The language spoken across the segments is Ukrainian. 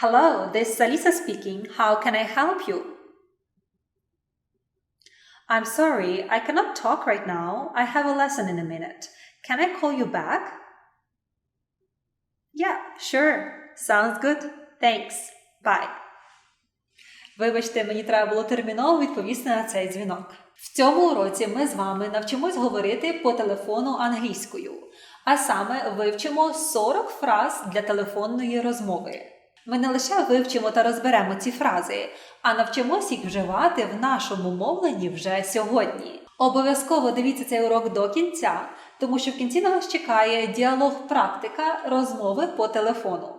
Hello, this is Alisa speaking. How can I help you? I'm sorry, I cannot talk right now. I have a lesson in a minute. Can I call you back? Yeah, sure. Sounds good. Thanks. Bye. Вибачте, мені треба було терміново відповісти на цей дзвінок. В цьому уроці ми з вами навчимось говорити по телефону англійською, а саме вивчимо 40 фраз для телефонної розмови. Ми не лише вивчимо та розберемо ці фрази, а навчимось їх вживати в нашому мовленні вже сьогодні. Обов'язково дивіться цей урок до кінця, тому що в кінці на вас чекає діалог практика розмови по телефону.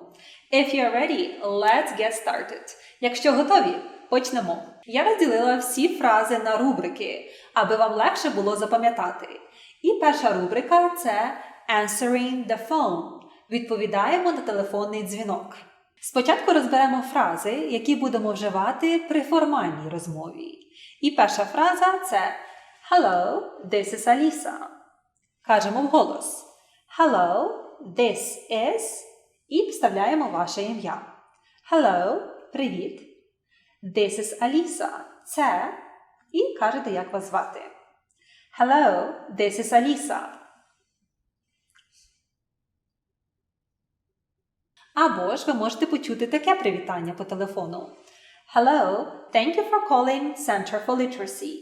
If you're ready, let's get started. Якщо готові, почнемо. Я розділила всі фрази на рубрики, аби вам легше було запам'ятати. І перша рубрика це Answering the phone. Відповідаємо на телефонний дзвінок. Спочатку розберемо фрази, які будемо вживати при формальній розмові. І перша фраза це Hello, this is Alisa. Кажемо вголос. Hello, this is і вставляємо ваше ім'я. Hello, привіт. This is Alisa. Це і кажете, як вас звати. Hello, this is Alisa. Або ж ви можете почути таке привітання по телефону. Hello, thank you for calling Center for Literacy.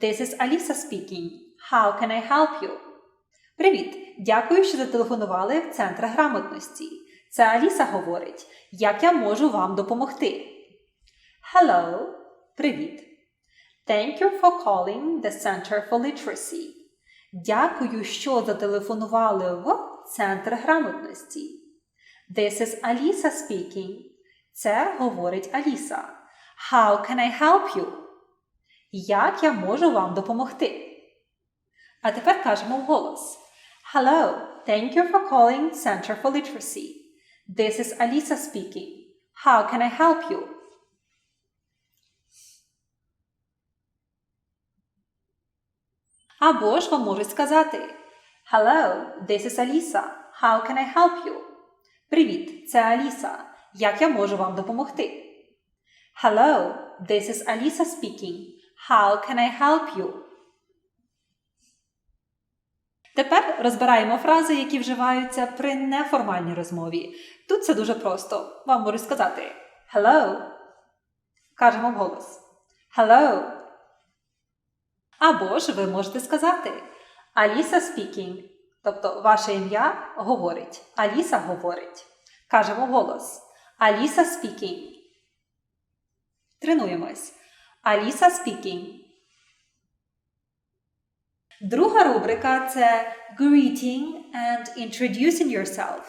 This is Alisa speaking. How can I help you? Привіт! Дякую, що зателефонували в Центр грамотності. Це Аліса говорить. Як я можу вам допомогти? Hello, привіт. Thank you for calling the Center for Literacy. Дякую, що зателефонували в Центр грамотності. This is Alisa speaking. Це говорить Аліса. How can I help you? Як я можу вам допомогти? А тепер кажемо вголос. Hello, thank you for calling Center for Literacy. This is Alisa speaking. How can I help you? Або ж вам можуть сказати Hello, this is Alisa. How can I help you? Привіт, це Аліса. Як я можу вам допомогти? Hello, this is Alisa speaking. How can I help you? Тепер розбираємо фрази, які вживаються при неформальній розмові. Тут це дуже просто. Вам можуть сказати Hello. Кажемо вголос. Hello. Або ж ви можете сказати Аліса speaking. Тобто ваше ім'я говорить. Аліса говорить. Кажемо голос. Аліса speaking. Тренуємось. Аліса speaking. Друга рубрика це Greeting and Introducing Yourself.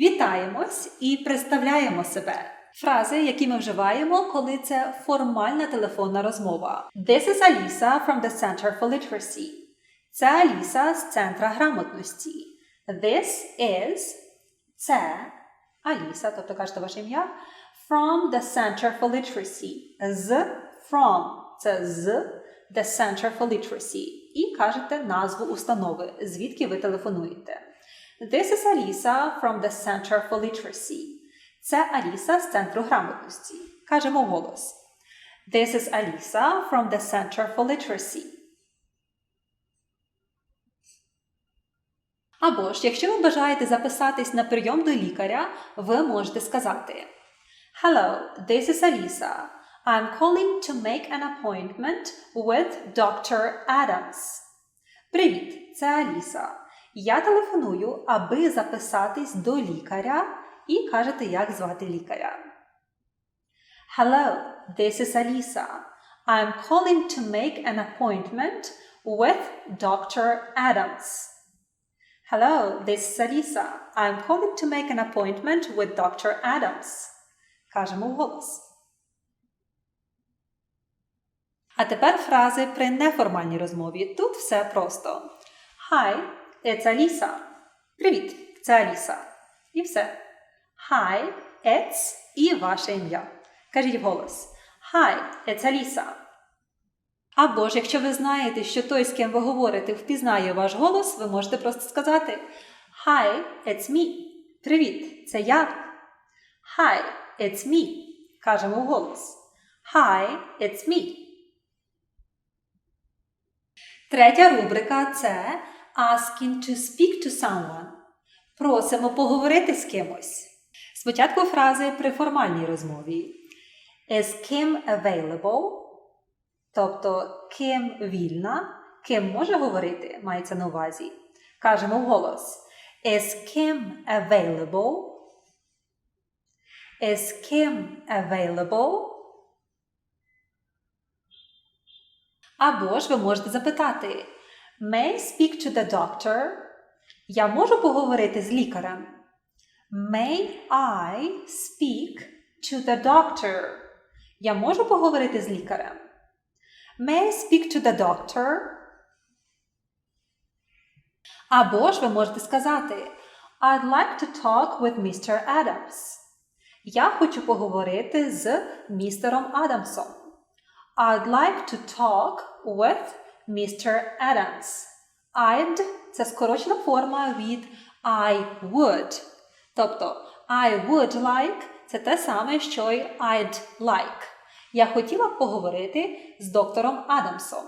Вітаємось і представляємо себе. Фрази, які ми вживаємо, коли це формальна телефонна розмова. This is Alisa from the Center for Literacy. Це Аліса з Центра грамотності. This is це Аліса, тобто кажете ваше ім'я. From the Center for Literacy. З from це з the Center for Literacy. І кажете назву установи, звідки ви телефонуєте. This is Alisa from the Center for Literacy. Це Аліса з Центру грамотності. Кажемо голос. This is Alisa from the Center for Literacy. Або ж, якщо ви бажаєте записатись на прийом до лікаря, ви можете сказати Hello, this is Alisa. I'm calling to make an appointment with Dr. Adams. Привіт, це Аліса. Я телефоную, аби записатись до лікаря і кажете, як звати лікаря. Hello, this is Alisa. I'm calling to make an appointment with Dr. Adams. Hello, this is Alisa. I'm calling to make an appointment with Dr. Adams. Кажемо вголос. А тепер фрази при неформальній розмові. Тут все просто. Hi, it's Alisa. Привіт, це Аліса. І все. Hi, it's і ваше ім'я. Кажіть вголос. Hi, it's Alisa. Або ж, якщо ви знаєте, що той, з ким ви говорите, впізнає ваш голос, ви можете просто сказати Hi, it's me. Привіт, це я. Hi, it's me. Кажемо вголос. Hi, it's me. Третя рубрика це asking to speak to someone. Просимо поговорити з кимось. Спочатку фрази при формальній розмові. Is Kim available? Тобто ким вільна, ким може говорити, мається на увазі. Кажемо вголос. Is Kim available? Is Kim available? Або ж ви можете запитати May speak to the doctor? Я можу поговорити з лікарем? May I speak to the doctor? Я можу поговорити з лікарем? May I speak to the doctor? Або ж ви можете сказати I'd like to talk with Mr. Adams. Я хочу поговорити з містером Адамсом. I'd like to talk with Mr. Adams. I'd – це скорочена форма від I would. Тобто I would like це те саме, що й I'd like. Я хотіла б поговорити з доктором Адамсом.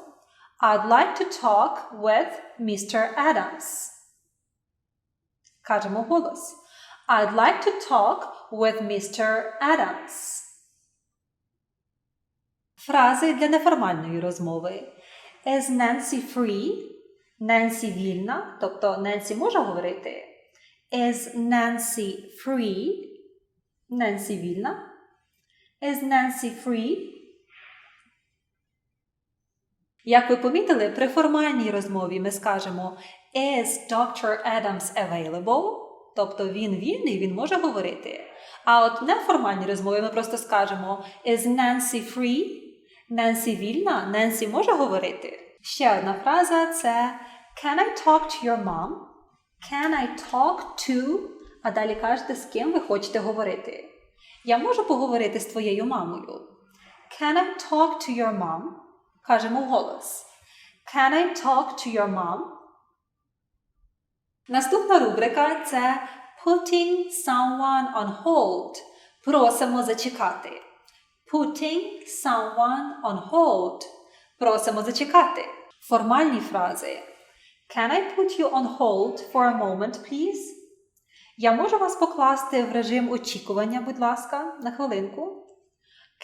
I'd like to talk with Mr. Adams. Кажемо голос. I'd like to talk with Mr. Adams. Фрази для неформальної розмови. Is Nancy free? Ненсі вільна, тобто Ненсі може говорити. Is Nancy free? Ненсі вільна. Is Nancy free? Як ви помітили, при формальній розмові ми скажемо Is Dr. Adams available? Тобто він вільний, він може говорити. А от в неформальній розмові ми просто скажемо Is Nancy free? Ненсі вільна, Ненсі може говорити. Ще одна фраза це Can I talk to your mom? Can I talk to? А далі кажете, з ким ви хочете говорити. Я можу поговорити з твоєю мамою. Can I talk to your mom? Кажемо вголос. Can I talk to your mom? Наступна рубрика це Putting someone on hold. Просимо зачекати. Putting someone on hold. Просимо зачекати. Формальні фрази. Can I put you on hold for a moment, please? Я можу вас покласти в режим очікування, будь ласка, на хвилинку.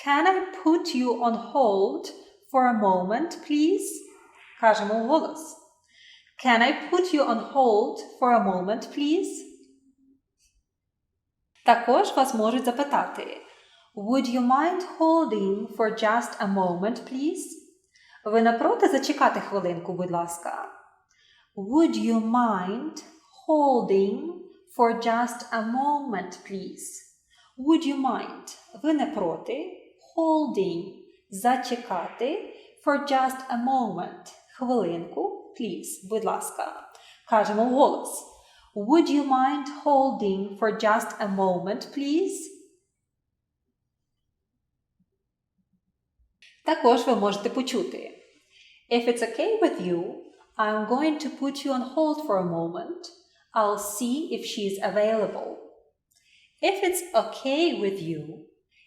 Can I put you on hold for a moment, please? Кажемо голос. Can I put you on hold for a moment, please? Також вас можуть запитати Would you mind holding for just a moment, please? Ви напроти зачекати хвилинку, будь ласка. Would you mind holding for just a moment, please? Would you mind? Ви не проти. Holding зачекати for just a moment. Хвилинку, please, будь ласка. Кажемо вголос. Would you mind holding for just a moment, please? Також ви можете почути. If it's okay with you, I'm going to put you on hold for a moment. I'll see if she's available. If it's okay with you,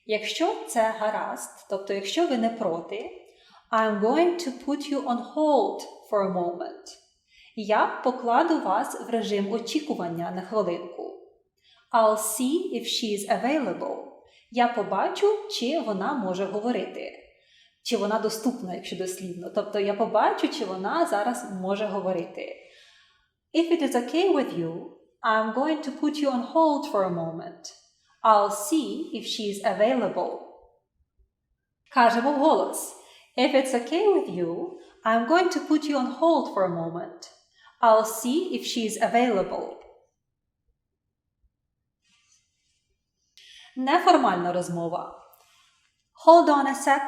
якщо це гаразд, тобто якщо ви не проти, I'm going to put you on hold for a moment. Я покладу вас в режим очікування на хвилинку. I'll see if she's available. Я побачу, чи вона може говорити. Чи вона доступна, якщо дослівно. Тобто я побачу, чи вона зараз може говорити. If it is okay with you, I'm going to put you on hold for a moment. I'll see if she's available. Кажемо вголос. If it's okay with you, I'm going to put you on hold for a moment. I'll see if she's available. Неформальна розмова. Hold on a sec.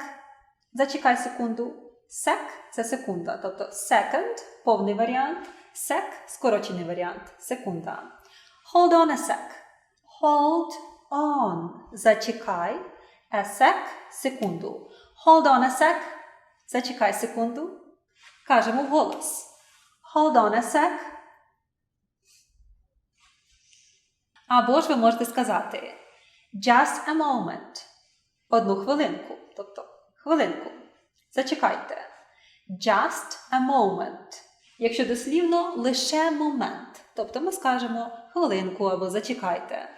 Зачекай секунду. Sec – це секунда. Тобто second – повний варіант. Sec – скорочений варіант. Секунда. Hold on a sec. Hold on. Зачекай. A sec – секунду. Hold on a sec. Зачекай секунду. Кажемо голос. Hold on a sec. Або ж ви можете сказати Just a moment. Одну хвилинку. Тобто хвилинку. Зачекайте. Just a moment. Якщо дослівно, лише момент. Тобто ми скажемо хвилинку або зачекайте.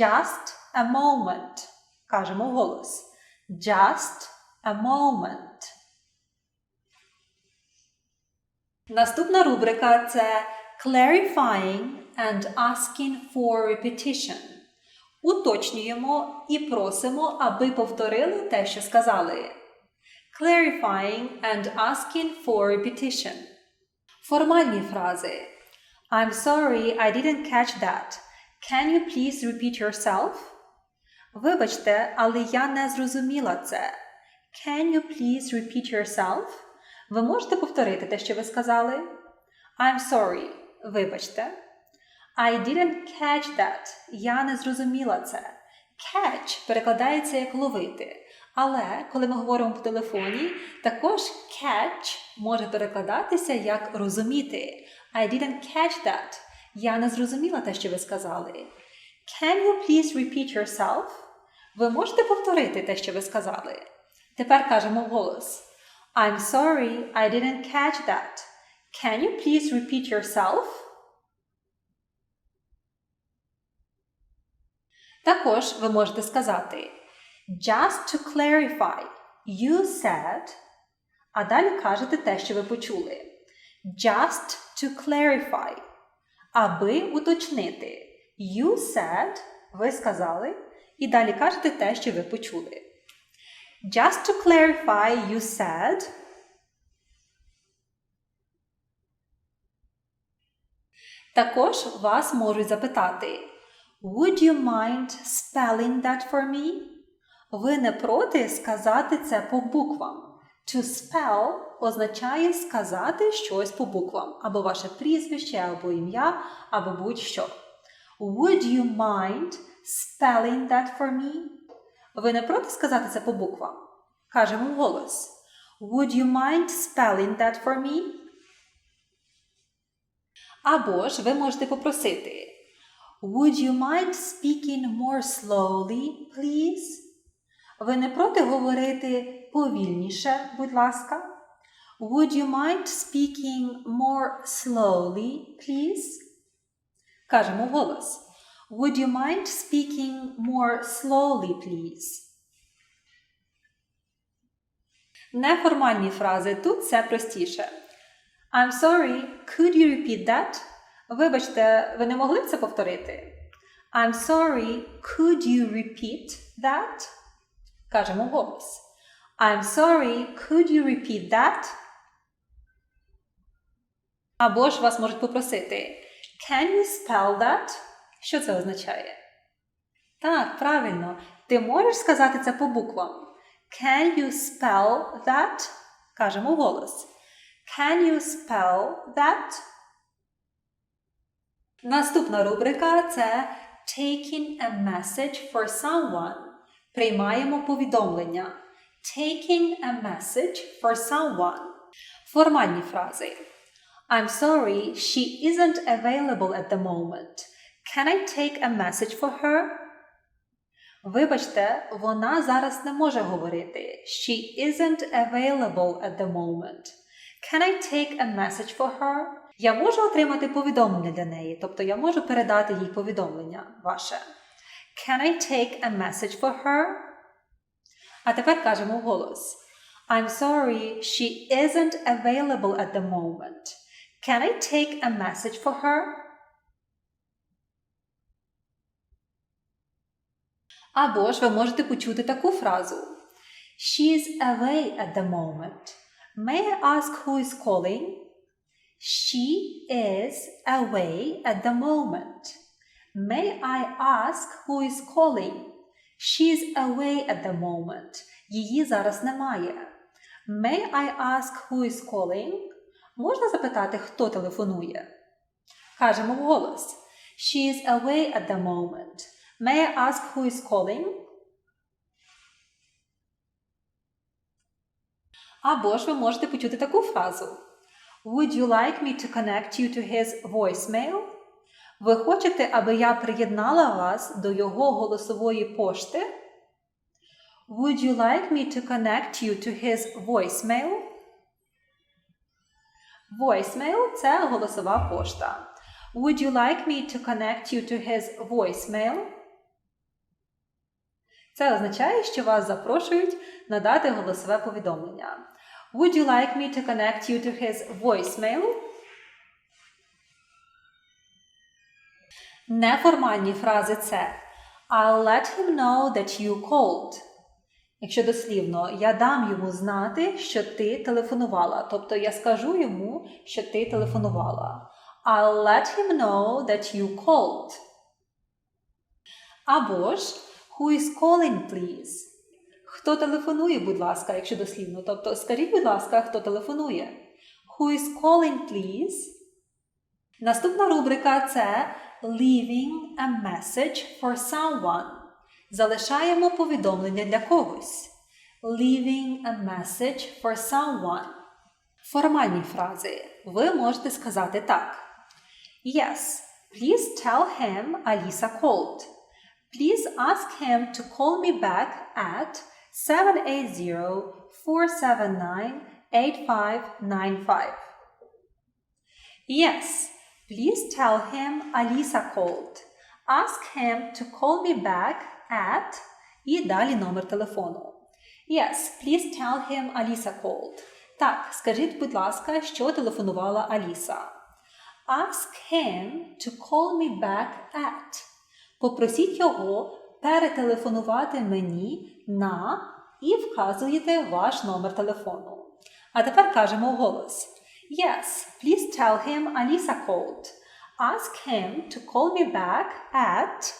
Just a moment. Кажемо голос. Just a moment. Наступна рубрика це clarifying and asking for repetition. Уточнюємо і просимо, аби повторили те, що сказали. Clarifying and asking for repetition. Формальні фрази. I'm sorry, I didn't catch that. Can you please repeat yourself? Вибачте, але я не зрозуміла це. Can you please repeat yourself? Ви можете повторити те, що ви сказали? I'm sorry. Вибачте. I didn't catch that. Я не зрозуміла це. Catch перекладається як ловити. Але коли ми говоримо по телефоні, також catch може перекладатися як розуміти. I didn't catch that. Я не зрозуміла те, що ви сказали. Can you please repeat yourself? Ви можете повторити те, що ви сказали? Тепер кажемо голос. I'm sorry, I didn't catch that. Can you please repeat yourself? Також ви можете сказати Just to clarify, you said, а далі кажете те, що ви почули. Just to clarify. Аби уточнити. You said, ви сказали, і далі кажете те, що ви почули. Just to clarify, you said. Також вас можуть запитати Would you mind spelling that for me? Ви не проти сказати це по буквам. To spell означає сказати щось по буквам, або ваше прізвище, або ім'я, або будь-що. Would you mind spelling that for me? Ви не проти сказати це по буквам? Кажемо голос. Would you mind spelling that for me? Або ж ви можете попросити. Would you mind speaking more slowly, please? Ви не проти говорити повільніше, будь ласка? Would you mind speaking more slowly, please? Кажемо голос. Would you mind speaking more slowly, please? Неформальні фрази тут все простіше. I'm sorry, could you repeat that? Вибачте, ви не могли це повторити? I'm sorry, could you repeat that? Кажемо голос. I'm sorry, could you repeat that? Або ж вас можуть попросити Can you spell that? Що це означає? Так, правильно. Ти можеш сказати це по буквам. Can you spell that? Кажемо голос. Can you spell that? Наступна рубрика це Taking a message for someone. Приймаємо повідомлення. Taking a message for someone. Формальні фрази. I'm sorry, she isn't available at the moment. Can I take a message for her? Вибачте, вона зараз не може говорити. She isn't available at the moment. Can I take a message for her? Я можу отримати повідомлення для неї, тобто я можу передати їй повідомлення ваше. Can I take a message for her? А тепер кажемо голос. I'm sorry, she isn't available at the moment. Can I take a message for her? Або ж ви можете почути таку фразу. She's away at the moment. May I ask who is calling? She is away at the moment. May I ask who is calling? She's away at the moment. Її зараз немає. May I ask who is calling? Можна запитати, хто телефонує? Кажемо вголос. She is away at the moment. May I ask who is calling? Або ж ви можете почути таку фразу. Would you like me to connect you to his voicemail? Ви хочете, аби я приєднала вас до його голосової пошти? Would you like me to connect you to his voicemail? Voicemail – це голосова пошта. Would you like me to connect you to his voicemail? Це означає, що вас запрошують надати голосове повідомлення. Would you like me to connect you to his voicemail? Неформальні фрази це I'll let him know that you called. Якщо дослівно, я дам йому знати, що ти телефонувала. Тобто я скажу йому, що ти телефонувала. I'll let him know that you called. Або ж Who is calling, please? Хто телефонує, будь ласка, якщо дослівно. Тобто скажіть, будь ласка, хто телефонує. Who is calling, please? Наступна рубрика це Leaving a message for someone. Залишаємо повідомлення для когось. Leaving a message for someone. Формальні фрази. Ви можете сказати так. Yes, please tell him Alisa called. Please ask him to call me back at 780-479-8595. Yes, please tell him Alisa called. Ask him to call me back at і далі номер телефону. Yes, please tell him Alisa called. Так, скажіть, будь ласка, що телефонувала Аліса. Ask him to call me back at. Попросіть його перетелефонувати мені на і вказуєте ваш номер телефону. А тепер кажемо голос. Yes, please tell him Alisa called. Ask him to call me back at.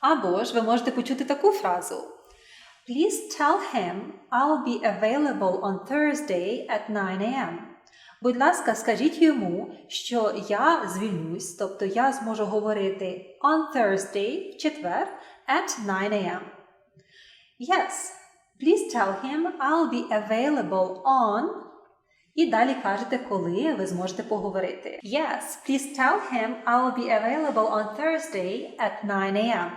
Або ж ви можете почути таку фразу. Please tell him I'll be available on Thursday at 9 a.m. Будь ласка, скажіть йому, що я звільнюсь, тобто я зможу говорити on Thursday в четвер at 9 a.m. Yes, please tell him I'll be available on. І далі кажете, коли ви зможете поговорити. Yes, please tell him I'll be available on Thursday at 9 a.m.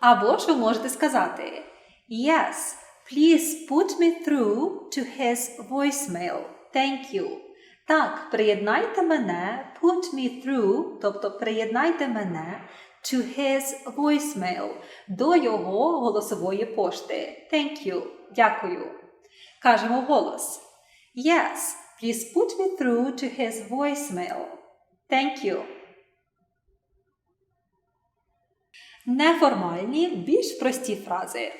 Або ж ви можете сказати Yes, please put me through to his voicemail. Thank you. Так, приєднайте мене, put me through, тобто приєднайте мене to his voicemail, до його голосової пошти. Thank you. Дякую. Кажемо голос. Yes, please put me through to his voicemail. Thank you. Неформальні, більш прості фрази.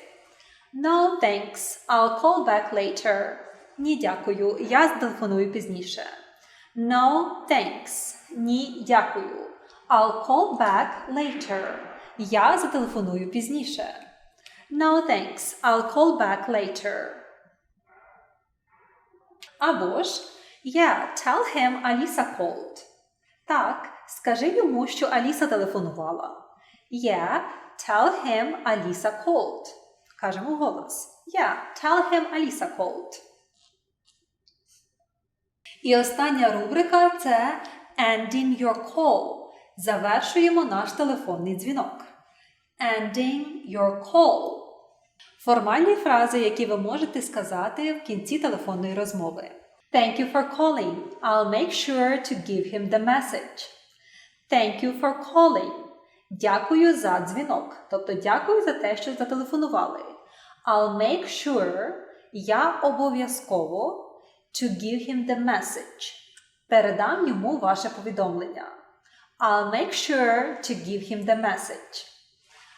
No, thanks. I'll call back later. Ні, дякую. Я зателефоную пізніше. No, thanks. Ні, дякую. I'll call back later. Я зателефоную пізніше. No, thanks. I'll call back later. Або ж Yeah, tell him Alisa called. Так, скажи йому, що Аліса телефонувала. Yeah, tell him Alisa called. Кажемо голос. Yeah, tell him Alisa called. І остання рубрика це Ending your call. Завершуємо наш телефонний дзвінок. Ending your call. Формальні фрази, які ви можете сказати в кінці телефонної розмови. Thank you for calling. I'll make sure to give him the message. Thank you for calling. Дякую за дзвінок. Тобто дякую за те, що зателефонували. I'll make sure я обов'язково to give him the message. Передам йому ваше повідомлення. I'll make sure to give him the message.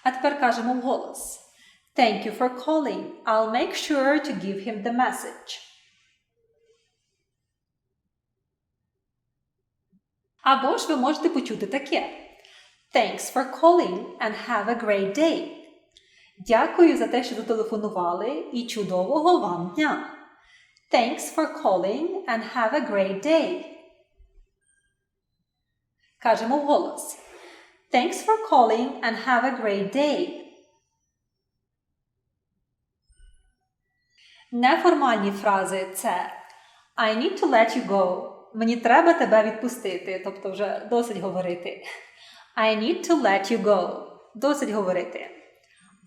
А тепер кажемо вголос. Thank you for calling. I'll make sure to give him the message. Або ж ви можете почути таке. Thanks for calling and have a great day. Дякую за те, що зателефонували і чудового вам дня. Thanks for calling and have a great day. Кажемо вголос. Thanks for calling and have a great day. Неформальні фрази це I need to let you go. Мені треба тебе відпустити. Тобто вже досить говорити. I need to let you go. Досить говорити.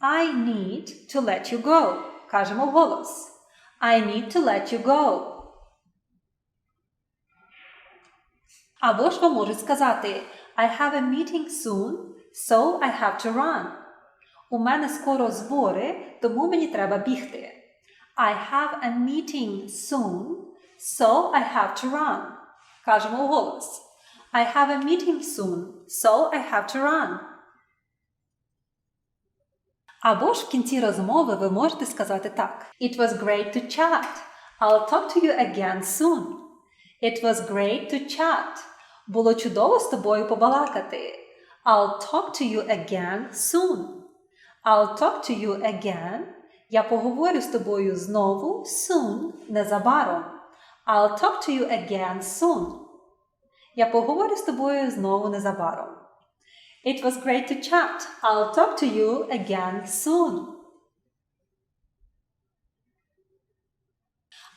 I need to let you go. Кажемо голос. I need to let you go. Або ж вам можуть сказати I have a meeting soon, so I have to run. У мене скоро збори, тому мені треба бігти. I have a meeting soon, so I have to run. Кажемо голос. I have a meeting soon, so I have to run. Або ж в кінці розмови ви можете сказати так. It was great to chat. I'll talk to you again soon. It was great to chat. Було чудово з тобою побалакати. I'll talk to you again soon. I'll talk to you again. Я поговорю з тобою знову soon, незабаром. I'll talk to you again soon. Я поговорю з тобою знову незабаром. It was great to chat. I'll talk to you again soon.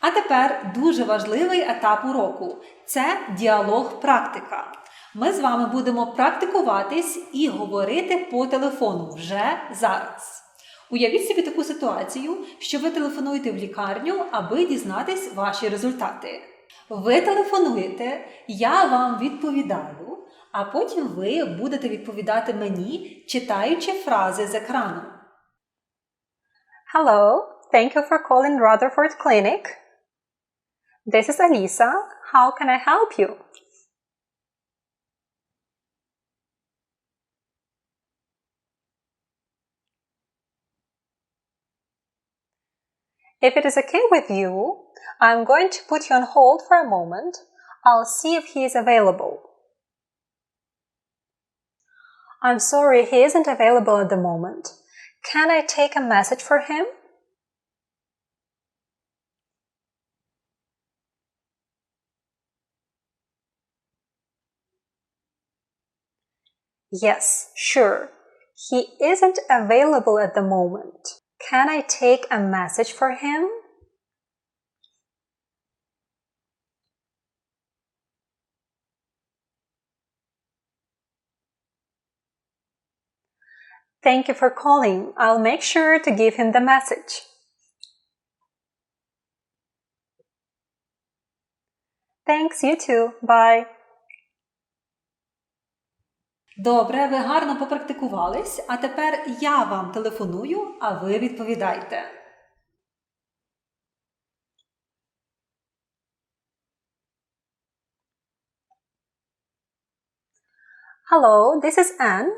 А тепер дуже важливий етап уроку це діалог-практика. Ми з вами будемо практикуватись і говорити по телефону вже зараз. Уявіть собі таку ситуацію, що ви телефонуєте в лікарню, аби дізнатись ваші результати. Ви телефонуєте, я вам відповідаю, а потім ви будете відповідати мені, читаючи фрази з екрану. Hello, thank you for calling Rutherford Clinic. This is Alisa. How can I help you? If it is okay with you, I'm going to put you on hold for a moment. I'll see if he is available. I'm sorry, he isn't available at the moment. Can I take a message for him? Yes, sure. He isn't available at the moment. Can I take a message for him? Thank you for calling. I'll make sure to give him the message. Thanks, you too. Bye. Добре, ви гарно попрактикувались, а тепер я вам телефоную, а ви відповідайте. Hello, this is Anne.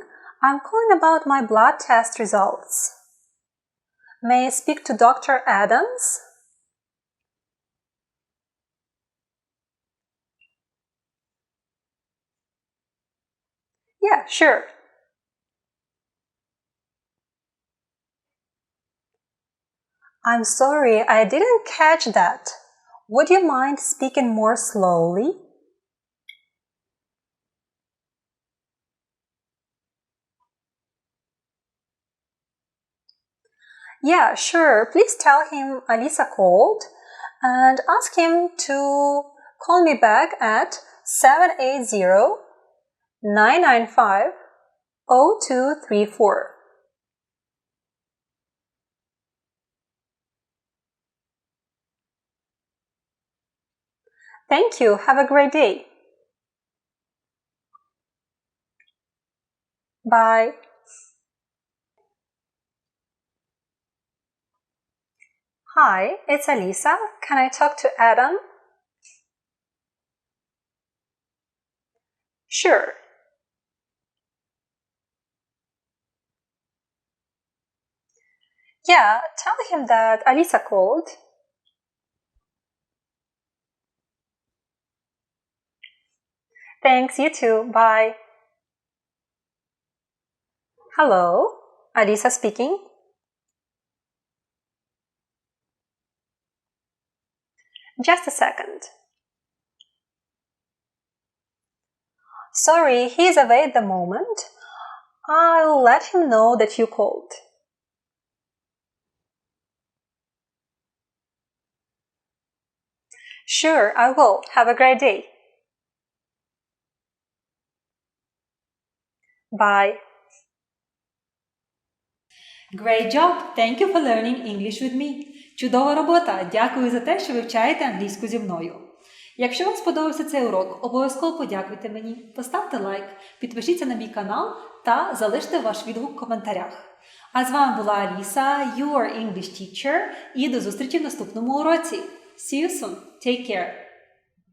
I'm calling about my blood test results. May I speak to Dr. Adams? Yeah, sure. I'm sorry, I didn't catch that. Would you mind speaking more slowly? Yeah, sure. Please tell him Alisa called and ask him to call me back at 780 995 0234. Thank you. Have a great day. Bye. Hi, it's Alisa. Can I talk to Adam? Sure. Yeah, tell him that Alisa called. Thanks, you too. Bye. Hello, Alisa speaking. Just a second. Sorry, he's away at the moment. I'll let him know that you called. Sure, I will. Have a great day. Bye. Great job! Thank you for learning English with me. Чудова робота! Дякую за те, що вивчаєте англійську зі мною. Якщо вам сподобався цей урок, обов'язково подякуйте мені, поставте лайк, підпишіться на мій канал та залиште ваш відгук в коментарях. А з вами була Аліса, your English teacher, і до зустрічі в наступному уроці. See you soon. Take care.